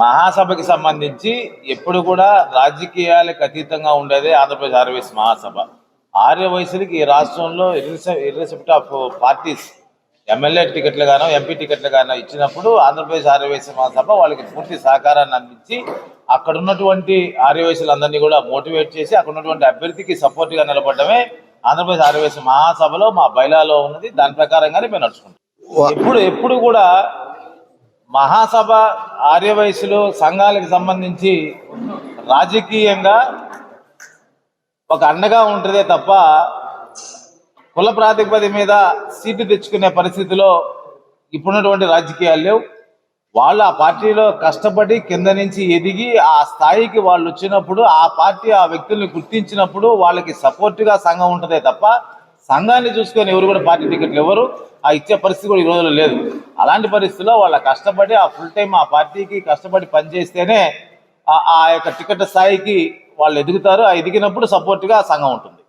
మహాసభకి సంబంధించి ఎప్పుడు కూడా రాజకీయాలకు అతీతంగా ఉండేదే ఆంధ్రప్రదేశ్ ఆర్యవైశ్య మహాసభ. ఆర్య వయసులకి ఈ రాష్ట్రంలో ఇర్రెస్పెక్ట్ ఆఫ్ పార్టీస్ ఎమ్మెల్యే టికెట్లు గానో ఎంపీ టికెట్లు గానో ఇచ్చినప్పుడు ఆంధ్రప్రదేశ్ ఆర్యవైశ్య మహాసభ వాళ్ళకి పూర్తి సహకారాన్ని అందించి అక్కడ ఉన్నటువంటి ఆర్యవైశ్యులందరినీ కూడా మోటివేట్ చేసి అక్కడ ఉన్నటువంటి అభ్యర్థికి సపోర్ట్గా నిలబడమే ఆంధ్రప్రదేశ్ ఆర్యవైశ్య మహాసభలో మా బైలాలో ఉన్నది. దాని ప్రకారంగానే మేము నడుచుకుంటాం. ఎప్పుడు ఎప్పుడు కూడా మహాసభ ఆర్యవయసులు సంఘాలకు సంబంధించి రాజకీయంగా ఒక అండగా ఉంటుందే తప్ప కుల ప్రాతిపది మీద సీటు తెచ్చుకునే పరిస్థితిలో ఇప్పుడున్నటువంటి రాజకీయాలు లేవు. వాళ్ళు ఆ పార్టీలో కష్టపడి కింద నుంచి ఎదిగి ఆ స్థాయికి వాళ్ళు వచ్చినప్పుడు ఆ పార్టీ ఆ వ్యక్తుల్ని గుర్తించినప్పుడు వాళ్ళకి సపోర్ట్గా సంఘం ఉంటుందే తప్ప సంఘాన్ని చూసుకొని ఎవరు కూడా పార్టీ టికెట్లు ఎవరు ఆ ఇచ్చే పరిస్థితి కూడా ఈ రోజుల్లో లేదు. అలాంటి పరిస్థితుల్లో వాళ్ళ కష్టపడి ఆ ఫుల్ టైం ఆ పార్టీకి కష్టపడి పనిచేస్తేనే ఆ- ఆ యొక్క టికెట్ స్థాయికి వాళ్ళు ఎదుగుతారు. ఆ ఎదిగినప్పుడు సపోర్ట్గా ఆ సంఘం ఉంటుంది.